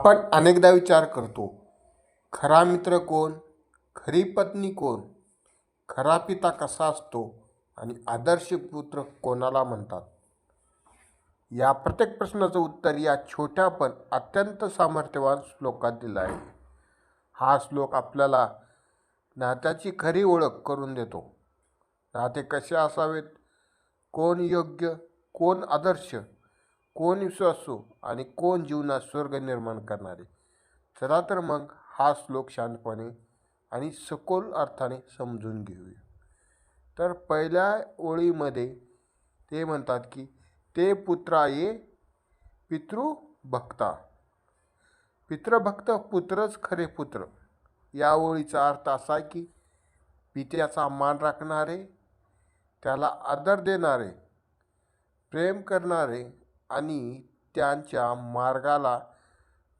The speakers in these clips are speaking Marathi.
आपण अनेकदा विचार करतो खरा मित्र कोण? खरी पत्नी कोण? खरा पिता कसा असतो? आणि आदर्श पुत्र कोणाला म्हणतात? या प्रत्येक प्रश्नाचं उत्तर या छोट्या पण अत्यंत सामर्थ्यवान श्लोकात दिलं आहे. हा श्लोक आपल्याला नात्याची खरी ओळख करून देतो. नाते कसे असावेत? कोण योग्य? कोण आदर्श? कोण विश्वासू आणि कोण जीवनात स्वर्ग निर्माण करणारे. चला तर मग हा श्लोक शांतपणे आणि सखोल अर्थाने समजून घेऊया. तर पहिल्या ओळीमध्ये ते म्हणतात की ते पुत्रा ये पितृभक्ता पितृभक्त पुत्रच खरे पुत्र. या ओळीचा अर्थ असा की पित्याचा मान राखणारे त्याला आदर देणारे प्रेम करणारे आणि त्यांच्या मार्गाला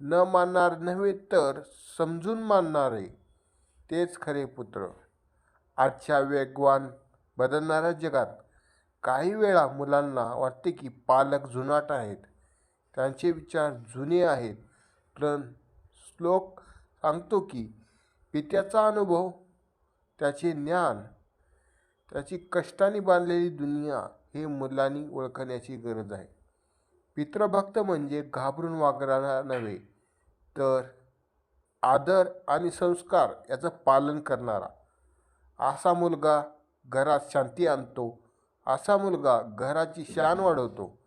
न मानणार नव्हे तर समजून मानणारे तेच खरे पुत्र. आजच्या वेगवान बदलणाऱ्या जगात काही वेळा मुलांना वाटते की पालक जुनाट आहेत. त्यांचे विचार जुने आहेत. पण श्लोक सांगतो की पित्याचा अनुभव त्याचे ज्ञान त्याची कष्टाने बांधलेली दुनिया हे मुलांनी ओळखण्याची गरज आहे. पितृभक्त म्हणजे घाबरून वागणारा नव्हे तर आदर आणि संस्कार याचं पालन करणारा. असा मुलगा घरात शांती आणतो असा मुलगा घराची शान वाढवतो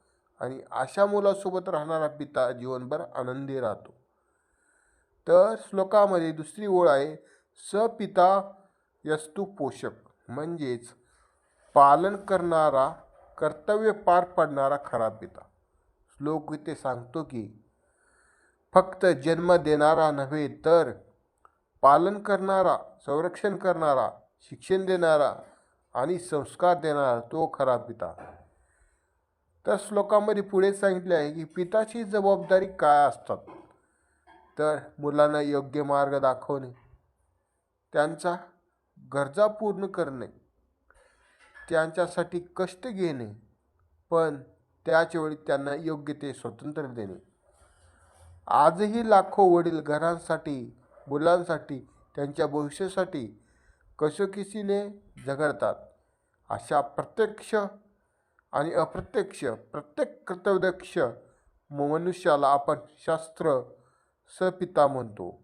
आणि अशा मुलासोबत राहणारा पिता जीवनभर आनंदी राहतो. तर श्लोकामध्ये दुसरी ओळ आहे सपिता यस्तू पोषक म्हणजेच पालन करणारा कर्तव्य पार पाडणारा खरा पिता. लोक इथे सांगतो की फक्त जन्म देणारा नव्हे तर पालन करणारा संरक्षण करणारा शिक्षण देणारा आणि संस्कार देणारा तो खरा पिता. तर श्लोकामध्ये पुढे सांगितले आहे की पिताची जबाबदारी काय असतात? तर मुलांना योग्य मार्ग दाखवणे त्यांचा गरजा पूर्ण करणे त्यांच्यासाठी कष्ट घेणे पण त्याचवेळी त्यांना योग्य ते स्वातंत्र्य देणे. आजही लाखो वडील घरांसाठी मुलांसाठी त्यांच्या भविष्यासाठी कसोकिसीने झगडतात. अशा प्रत्यक्ष आणि अप्रत्यक्ष प्रत्येक कर्तव्यक्ष मनुष्याला आपण शास्त्र सपिता म्हणतो.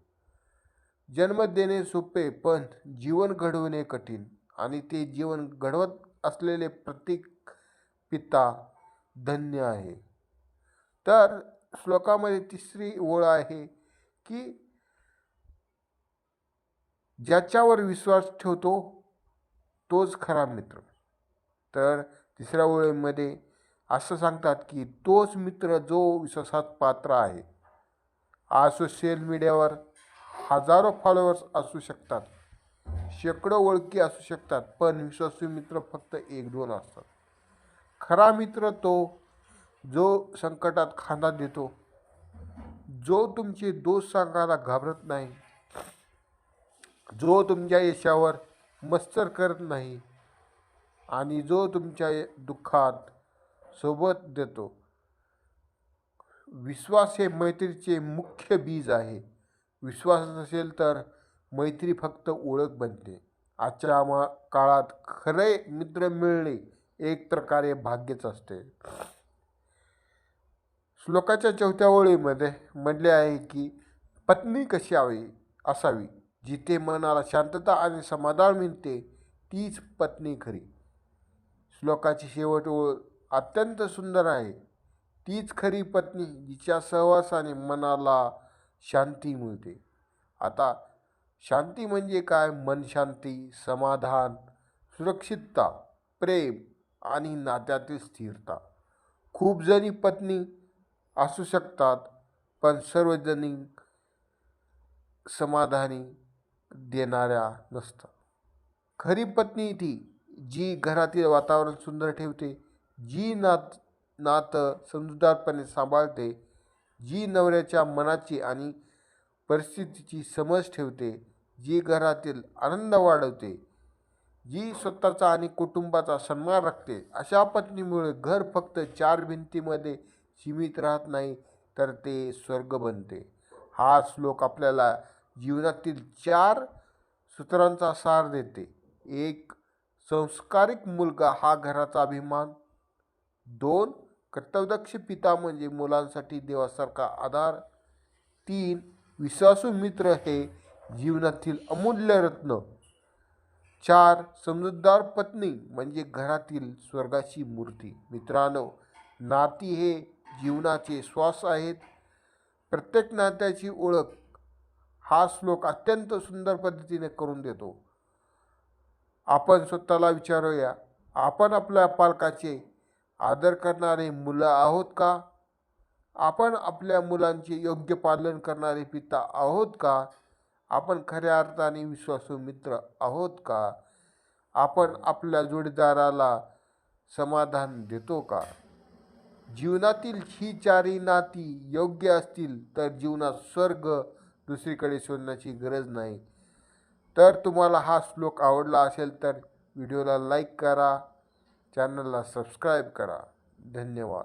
जन्म देणे सोपे पण जीवन घडवणे कठीण आणि ते जीवन घडवत असलेले प्रत्येक पिता धन्य आहे. तर श्लोकामध्ये तिसरी ओळ आहे की ज्याच्यावर विश्वास ठेवतो तोच खरा मित्र. तर तिसऱ्या ओळीमध्ये असं सांगतात की तोच मित्र जो विश्वासात पात्र आहे. आज सोशल मीडियावर हजारो फॉलोअर्स असू शकतात. शेकडो ओळखी असू शकतात पण विश्वासू मित्र फक्त एक दोन असतात. खरा मित्र तो जो संकटात खांदा देतो जो तुमचे दोष सांगायला घाबरत नाही जो तुमच्या यशावर मस्तर करत नाही आणि जो तुमच्या दुःखात सोबत देतो. विश्वास हे मैत्रीचे मुख्य बीज आहे. विश्वास नसेल तर मैत्री फक्त ओळख बनते. आजच्या मा काळात खरे मित्र मिळणे एक प्रकारे भाग्यच असते. श्लोकाच्या चौथ्या ओळीमध्ये म्हटले आहे की पत्नी कशी हवी असावी. जिथे मनाला शांतता आणि समाधान मिळते तीच पत्नी खरी. श्लोकाची शेवट ओळ अत्यंत सुंदर आहे. तीच खरी पत्नी जिच्या सहवासाने मनाला शांती मिळते. आता शांती म्हणजे काय? मन शांती समाधान सुरक्षितता प्रेम. आणि नात्यातील स्थिरता. खूप जणी पत्नी असू शकतात पण सर्वजणी समाधानी देणाऱ्या नसतात. खरी पत्नी ती जी घरातील वातावरण सुंदर ठेवते जी नात नातं समजूतदारपणे सांभाळते जी नवऱ्याच्या मनाची आणि परिस्थितीची समज ठेवते जी घरातील आनंद वाढवते जी स्वतःचा आणि कुटुंबाचा सन्मान राखते अशा पत्नीमुळे घर फक्त चार भिंतीमध्ये सीमित राहत नाही तर ते स्वर्ग बनते. हा श्लोक आपल्याला जीवनातील चार सूत्रांचा सार देते. एक संस्कारिक मुलगा हा घराचा अभिमान. दोन कर्तव्यदक्ष पिता म्हणजे मुलांसाठी देवासारखा आधार. तीन विश्वासू मित्र हे जीवनातील अमूल्य रत्न. चार समजूतदार पत्नी म्हणजे घरातील स्वर्गाची मूर्ती. मित्रांनो नाती हे जीवनाचे श्वास आहेत. प्रत्येक नात्याची ओळख हा श्लोक अत्यंत सुंदर पद्धतीने करून देतो. आपण स्वतःला विचारूया आपण आपल्या पालकाचे आदर करणारे मुलं आहोत का? आपण आपल्या मुलांचे योग्य पालन करणारे पिता आहोत का? आपण खऱ्या अर्थाने विश्वासू मित्र आहोत का? आपण आपल्या जोडीदाराला समाधान देतो का? जीवनातील ही चारी नाती योग्य असतील तर जीवनात स्वर्ग दुसरीकडे शोधण्याची गरज नाही. तर तुम्हाला हा श्लोक आवडला असेल तर व्हिडिओला लाईक करा चॅनलला सबस्क्राईब करा. धन्यवाद.